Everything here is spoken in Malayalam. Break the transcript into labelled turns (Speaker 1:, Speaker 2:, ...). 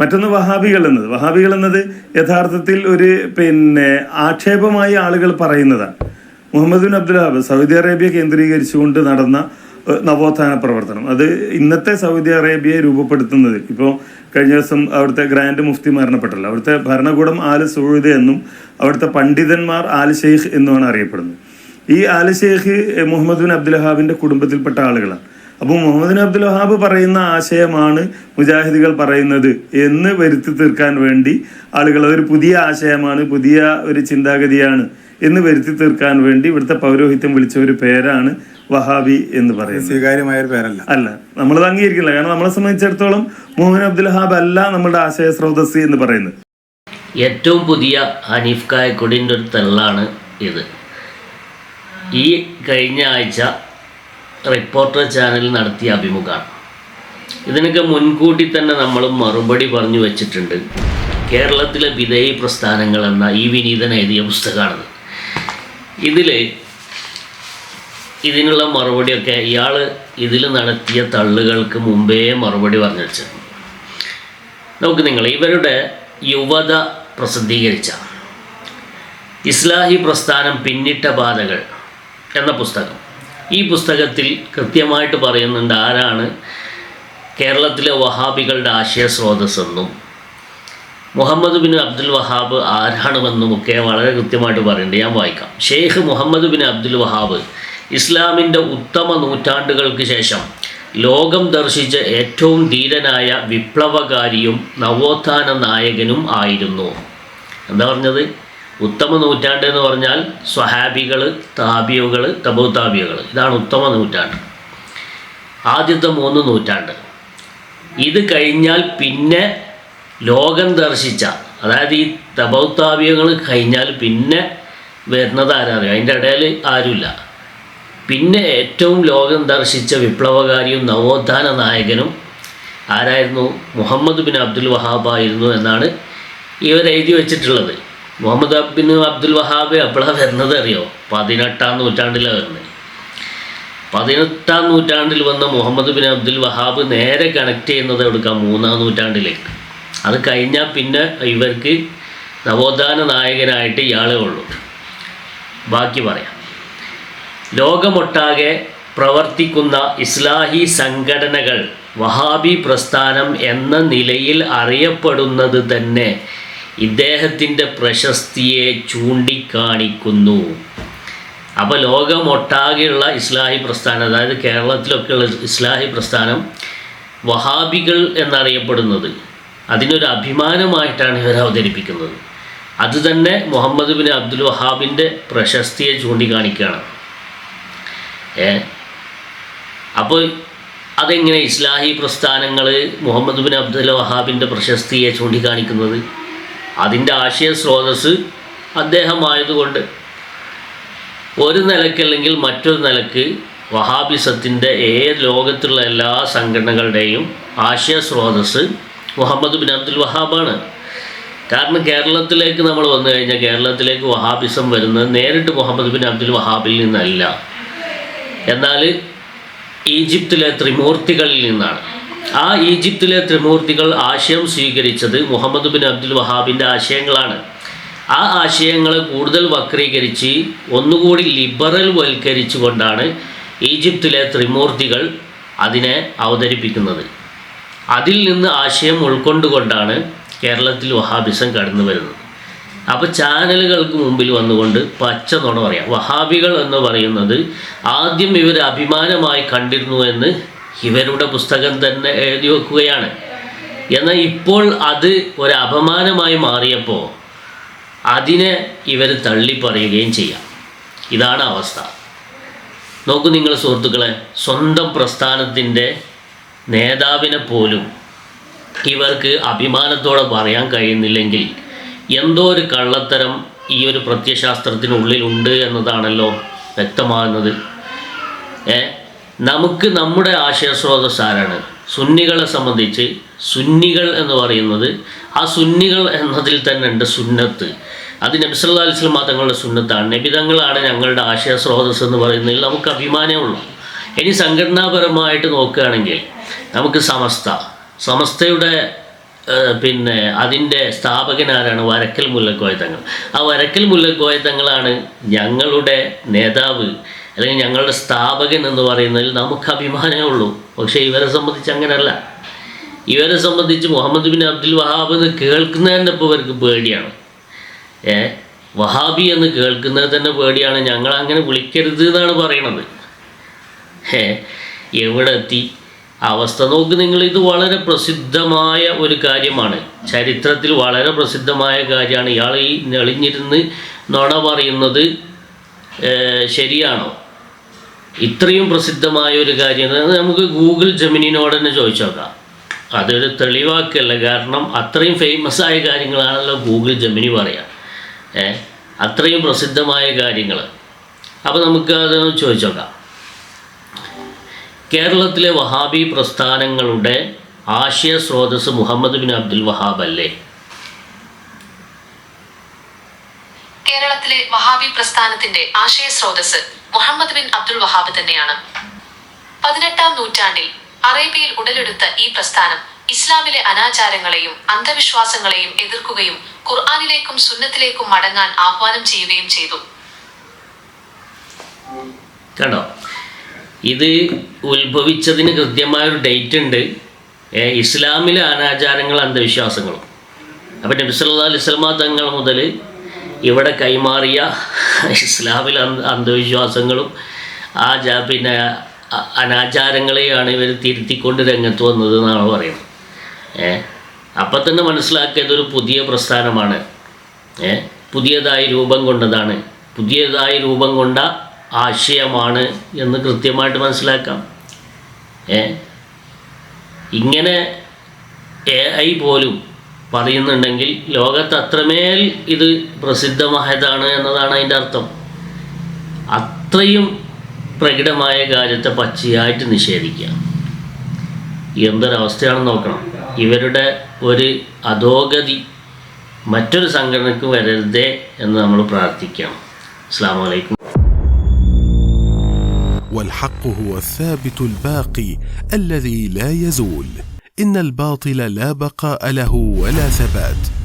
Speaker 1: മറ്റൊന്ന് വഹാബികൾ എന്നത്. വഹാബികൾ എന്നത് യഥാർത്ഥത്തിൽ ഒരു പിന്നെ ആക്ഷേപമായി ആളുകൾ പറയുന്നതാണ്. Muhammad bin Abdul Wahhab Saudi Arabia കേന്ദ്രീകരിച്ചുകൊണ്ട് നടന്ന നവോത്ഥാന പ്രവർത്തനം. അത് ഇന്നത്തെ സൗദി അറേബ്യയെ രൂപപ്പെടുത്തുന്നതിൽ. ഇപ്പോൾ കഴിഞ്ഞ ദിവസം അവിടുത്തെ ഗ്രാൻഡ് മുഫ്തി മരണപ്പെട്ടല്ലോ അവിടുത്തെ ഭരണകൂടം ആൽ സൂഴുദ് എന്നും അവിടുത്തെ പണ്ഡിതന്മാർ ആൽ ഷെയ്ഖ് എന്നുമാണ് അറിയപ്പെടുന്നത്. ഈ Al Sheikh Muhammad bin Abdul വഹാബിന്റെ കുടുംബത്തിൽപ്പെട്ട ആളുകളാണ്. അപ്പോൾ മുഹമ്മദ് അബ്ദുൽ വഹാബ് പറയുന്ന ആശയമാണ് മുജാഹിദികൾ പറയുന്നത് എന്ന് വരുത്തി തീർക്കാൻ വേണ്ടി ആളുകൾ ഒരു പുതിയ ആശയമാണ് പുതിയ ഒരു ചിന്താഗതിയാണ് എന്ന് വരുത്തി തീർക്കാൻ വേണ്ടി ഇവിടുത്തെ പൗരോഹിത്യം വിളിച്ച ഒരു പേരാണ് വഹാബി എന്ന് പറയുന്നത്.
Speaker 2: സ്വീകാര്യമായ ഒരു പേരല്ല.
Speaker 1: അല്ല നമ്മളത് അംഗീകരിക്കില്ല. കാരണം നമ്മളെ സംബന്ധിച്ചിടത്തോളം മുഹമ്മദ് അബ്ദുൽ വഹാബ് അല്ല നമ്മുടെ ആശയ സ്രോതസ് എന്ന് പറയുന്നത്.
Speaker 3: ഏറ്റവും പുതിയ ഹനീഫ് കായക്കൊടിന്റെ ഒരു തെള്ളാണ് ഇത്. ഈ കഴിഞ്ഞ ആഴ്ച റിപ്പോർട്ടർ ചാനൽ നടത്തിയ അഭിമുഖമാണ്. ഇതിനൊക്കെ മുൻകൂട്ടി തന്നെ നമ്മൾ മറുപടി പറഞ്ഞു വെച്ചിട്ടുണ്ട്. കേരളത്തിലെ വിധേയ പ്രസ്ഥാനങ്ങൾ എന്ന ഈ വിനീതൻ എഴുതിയ പുസ്തകമാണത്. ഇതിൽ ഇതിനുള്ള മറുപടിയൊക്കെ ഇയാൾ ഇതിൽ നടത്തിയ തള്ളുകൾക്ക് മുമ്പേ മറുപടി പറഞ്ഞു വെച്ചത് നമുക്ക് നിങ്ങൾ ഇവരുടെ യുവത പ്രസിദ്ധീകരിച്ച ഇസ്ലാഹി പ്രസ്ഥാനം പിന്നിട്ട ബാധകൾ എന്ന പുസ്തകം. ഈ പുസ്തകത്തിൽ കൃത്യമായിട്ട് പറയുന്നുണ്ട് ആരാണ് കേരളത്തിലെ വഹാബികളുടെ ആശയ സ്രോതസ്സെന്നും മുഹമ്മദ് ബിൻ അബ്ദുൽ വഹാബ് ആരാണെന്നുമൊക്കെ വളരെ കൃത്യമായിട്ട് പറയുന്നുണ്ട്. ഞാൻ വായിക്കാം. Sheikh Muhammad bin Abdul Wahhab ഇസ്ലാമിന്റെ ഉത്തമ നൂറ്റാണ്ടുകൾക്ക് ശേഷം ലോകം ദർശിച്ച ഏറ്റവും ധീരനായ വിപ്ലവകാരിയും നവോത്ഥാന നായകനും ആയിരുന്നു. എന്താ പറഞ്ഞത്? ഉത്തമ നൂറ്റാണ്ട് എന്ന് പറഞ്ഞാൽ സ്വഹാബികൾ താബിയകൾ തബുതാബിയകൾ ഇതാണ് ഉത്തമ നൂറ്റാണ്ട്. ആദ്യത്തെ മൂന്ന് നൂറ്റാണ്ട്. ഇത് കഴിഞ്ഞാൽ പിന്നെ ലോകം ദർശിച്ച അതായത് ഈ തബൗത്താവ്യങ്ങൾ കഴിഞ്ഞാൽ പിന്നെ വരുന്നത് ആരറിയാം? അതിന്റെ ഇടയിൽ ആരുമില്ല. പിന്നെ ഏറ്റവും ലോകം ദർശിച്ച വിപ്ലവകാരിയും നവോത്ഥാന നായകനും ആരായിരുന്നു? മുഹമ്മദ് ബിൻ അബ്ദുൽ വഹാബ് ആയിരുന്നു എന്നാണ് ഇവർ എഴുതി വെച്ചിട്ടുള്ളത്. മുഹമ്മദ് ബിൻ അബ്ദുൽ വഹാബ് എപ്പോഴാണ് വരുന്നത് അറിയോ? പതിനെട്ടാം നൂറ്റാണ്ടിലാണ് വരുന്നത് പതിനെട്ടാം നൂറ്റാണ്ടിൽ വന്ന മുഹമ്മദ് ബിൻ അബ്ദുൽ വഹാബ് നേരെ കണക്ട് ചെയ്യുന്നത് എടുക്കാം മൂന്നാം നൂറ്റാണ്ടിലേക്ക്. അത് കഴിഞ്ഞാൽ പിന്നെ ഇവർക്ക് നവോത്ഥാന നായകനായിട്ട് ഇയാളേ ഉള്ളൂ. ബാക്കി പറയാം. ലോകമൊട്ടാകെ പ്രവർത്തിക്കുന്ന ഇസ്ലാഹി സംഘടനകൾ വഹാബി പ്രസ്ഥാനം എന്ന നിലയിൽ അറിയപ്പെടുന്നത് തന്നെ ഇദ്ദേഹത്തിന്റെ പ്രശസ്തിയെ ചൂണ്ടിക്കാണിക്കുന്നു. അപ്പോൾ ലോകമൊട്ടാകെയുള്ള ഇസ്ലാഹി പ്രസ്ഥാനം അതായത് കേരളത്തിലൊക്കെയുള്ള ഇസ്ലാഹി പ്രസ്ഥാനം വഹാബികൾ എന്നറിയപ്പെടുന്നത്. അതിനൊരു അഭിമാനമായിട്ടാണ് ഇവർ അവതരിപ്പിക്കുന്നത്. അതുതന്നെ മുഹമ്മദ് ബിൻ അബ്ദുൽ വഹാബിന്റെ പ്രശസ്തിയെ ചൂണ്ടിക്കാണിക്കുകയാണ്. ഏ? അപ്പോൾ അതെങ്ങനെ ഇസ്ലാഹി പ്രസ്ഥാനങ്ങൾ മുഹമ്മദ് ബിൻ അബ്ദുൽ വഹാബിന്റെ പ്രശസ്തിയെ ചൂണ്ടിക്കാണിക്കുന്നത്? അതിന്റെ ആശയ സ്രോതസ് അദ്ദേഹമായതുകൊണ്ട് ഒരു നിലക്കല്ലെങ്കിൽ മറ്റൊരു നിലയ്ക്ക് വഹാബിസത്തിന്റെ ഏത് ലോകത്തുള്ള എല്ലാ സംഘടനകളുടെയും ആശയ സ്രോതസ് മുഹമ്മദ് ബിൻ അബ്ദുൽ വഹാബാണ്. കാരണം കേരളത്തിലേക്ക് നമ്മൾ വന്നു കഴിഞ്ഞാൽ കേരളത്തിലേക്ക് വഹാബിസം വരുന്നത് നേരിട്ട് മുഹമ്മദ് ബിൻ അബ്ദുൽ വഹാബിൽ നിന്നല്ല. എന്നാൽ ഈജിപ്തിലെ ത്രിമൂർത്തികളിൽ നിന്നാണ്. ആ ഈജിപ്തിലെ ത്രിമൂർത്തികൾ ആശയം സ്വീകരിച്ചത് മുഹമ്മദ് ബിൻ അബ്ദുൽ വഹാബിന്റെ ആശയങ്ങളാണ്. ആ ആശയങ്ങളെ കൂടുതൽ വക്രീകരിച്ച് ഒന്നുകൂടി ലിബറൽ വൽക്കരിച്ചുകൊണ്ടാണ് ഈജിപ്തിലെ ത്രിമൂർത്തികൾ അതിനെ അവതരിപ്പിക്കുന്നത്. അതിൽ നിന്ന് ആശയം ഉൾക്കൊണ്ടുകൊണ്ടാണ് കേരളത്തിൽ വഹാബിസം കടന്നു വരുന്നത്. അപ്പോൾ ചാനലുകൾക്ക് മുമ്പിൽ വന്നുകൊണ്ട് പച്ച നുണ പറയാം. വഹാബികൾ എന്ന് പറയുന്നത് ആദ്യം ഇവർ അഭിമാനമായി കണ്ടിരുന്നു എന്ന് ഇവരുടെ പുസ്തകം തന്നെ എഴുതി വെക്കുകയാണ്. എന്നാൽ ഇപ്പോൾ അത് ഒരു അപമാനമായി മാറിയപ്പോൾ അതിനെ ഇവർ തള്ളിപ്പറയുകയും ചെയ്യാം. ഇതാണ് അവസ്ഥ. നോക്കൂ നിങ്ങൾ സുഹൃത്തുക്കളെ സ്വന്തം പ്രസ്ഥാനത്തിന്റെ നേതാവിനെ പോലും ഇവർക്ക് അഭിമാനത്തോടെ പറയാൻ കഴിയുന്നില്ലെങ്കിൽ എന്തോ ഒരു കള്ളത്തരം ഈ ഒരു പ്രത്യശാസ്ത്രത്തിനുള്ളിലുണ്ട് എന്നതാണല്ലോ വ്യക്തമാകുന്നത്. നമുക്ക് നമ്മുടെ ആശയസ്രോതസ് ആരാണ്? സുന്നികളെ സംബന്ധിച്ച് സുന്നികൾ എന്ന് പറയുന്നത് ആ സുന്നികൾ എന്നതിൽ തന്നെ ഉണ്ട് സുന്നത്ത്. അത് നബി അലൈഹി തങ്ങളുടെ സുന്നത്താണ്. നബിതങ്ങളാണ് ഞങ്ങളുടെ ആശയ സ്രോതസ് എന്ന് പറയുന്നതിൽ നമുക്ക് അഭിമാനമുള്ളൂ ഇനി സംഘടനാപരമായിട്ട് നോക്കുകയാണെങ്കിൽ നമുക്ക് സമസ്ത. സമസ്തയുടെ പിന്നെ അതിന്റെ സ്ഥാപകനാരാണ് വരക്കൽ മുല്ലക്കോയ തങ്ങൾ. ആ വരക്കൽ മുല്ലക്കോയ തങ്ങളാണ് ഞങ്ങളുടെ നേതാവ്. അല്ലെങ്കിൽ ഞങ്ങളുടെ സ്ഥാപകൻ എന്ന് പറയുന്നതിൽ നമുക്ക് അഭിമാനമേ ഉള്ളൂ. പക്ഷേ ഇവരെ സംബന്ധിച്ച് അങ്ങനെയല്ല ഇവരെ സംബന്ധിച്ച് മുഹമ്മദ് ബിൻ അബ്ദുൽ വഹാബ് എന്ന് കേൾക്കുന്നതിന്റെ ഇപ്പോൾ ഇവർക്ക് പേടിയാണ്. ഏ? വഹാബി എന്ന് കേൾക്കുന്നത് തന്നെ പേടിയാണ്. ഞങ്ങൾ അങ്ങനെ വിളിക്കരുത് എന്നാണ് പറയണത്. ഏ എവിടെ എത്തി? അവസ്ഥ നോക്ക് നിങ്ങൾ. ഇത് വളരെ പ്രസിദ്ധമായ ഒരു കാര്യമാണ്. ചരിത്രത്തിൽ വളരെ പ്രസിദ്ധമായ കാര്യമാണ്. ഇയാൾ ഈ നെളിഞ്ഞിരുന്ന് നുണ പറയുന്നത് ശരിയാണോ? ഇത്രയും പ്രസിദ്ധമായ ഒരു കാര്യം നമുക്ക് ഗൂഗിൾ ജമിനിനോട് തന്നെ ചോദിച്ചു നോക്കാം അതൊരു തെളിവാക്കല്ല. കാരണം അത്രയും ഫേമസ് ആയ കാര്യങ്ങളാണല്ലോ ഗൂഗിൾ ജമിനി പറയാം. ഏ? അത്രയും പ്രസിദ്ധമായ കാര്യങ്ങൾ അപ്പോൾ നമുക്ക് അത് ചോദിച്ചു നോക്കാം കേരളത്തിലെ വഹാബി പ്രസ്ഥാനങ്ങളുടെ ആശയ സ്രോതസ് മുഹമ്മദ് ബിൻ അബ്ദുൽ വഹാബ് അല്ലേ?
Speaker 2: കേരളത്തിലെ വഹാബി പ്രസ്ഥാനത്തിന്റെ ആശയ സ്രോതസ് മുഹമ്മദ് ബിൻ അബ്ദുൽ വഹാബ് തന്നെയാണ്. പതിനെട്ടാം നൂറ്റാണ്ടിൽ അറേബ്യയിൽ ഉടലെടുത്ത ഈ പ്രസ്ഥാനം ഇസ്ലാമിലെ അനാചാരങ്ങളെയും അന്ധവിശ്വാസങ്ങളെയും എതിർക്കുകയും ഖുർആാനിലേക്കും സുന്നത്തിലേക്കും മടങ്ങാൻ ആഹ്വാനം ചെയ്യുകയും ചെയ്തു.
Speaker 3: കണ്ടോ? ഇത് ഉത്ഭവിച്ചതിന് കൃത്യമായൊരു ഡേറ്റ് ഉണ്ട്. ഇസ്ലാമിലെ അനാചാരങ്ങളും അന്ധവിശ്വാസങ്ങളും. അപ്പം നബി സല്ലല്ലാഹു അലൈഹി തങ്ങൾ മുതൽ ഇവിടെ കൈമാറിയ ഇസ്ലാമിൽ അന്ധ- അന്ധവിശ്വാസങ്ങളും ആ ജാ പിന്നെ അനാചാരങ്ങളെയാണ് ഇവർ തിരുത്തിക്കൊണ്ട് രംഗത്ത് വന്നത് എന്നാണ് പറയുന്നത്. ഏ? അപ്പം തന്നെ മനസ്സിലാക്കിയത് ഒരു പുതിയ പ്രസ്ഥാനമാണ്. ഏ? പുതിയതായി രൂപം കൊണ്ടതാണ്. പുതിയതായി രൂപം കൊണ്ട ആശയമാണ് എന്ന് കൃത്യമായിട്ട് മനസ്സിലാക്കാം. ഏ? ഇങ്ങനെ എ ഐ പോലും പറയുന്നുണ്ടെങ്കിൽ ലോകത്ത് അത്രമേൽ ഇത് പ്രസിദ്ധമായതാണ് എന്നതാണ് അതിൻ്റെ അർത്ഥം അത്രയും പ്രകടമായ കാര്യത്തെ പച്ചയായിട്ട് നിഷേധിക്കുക എന്തൊരവസ്ഥയാണെന്ന് നോക്കണം ഇവരുടെ ഒരു അധോഗതി മറ്റൊരു സംഘടനയ്ക്ക് വരരുതേ എന്ന് നമ്മൾ പ്രാർത്ഥിക്കണം അസ്സാം വലൈക്കും
Speaker 4: والحق هو الثابت الباقي الذي لا يزول إن الباطل لا بقاء له ولا ثبات.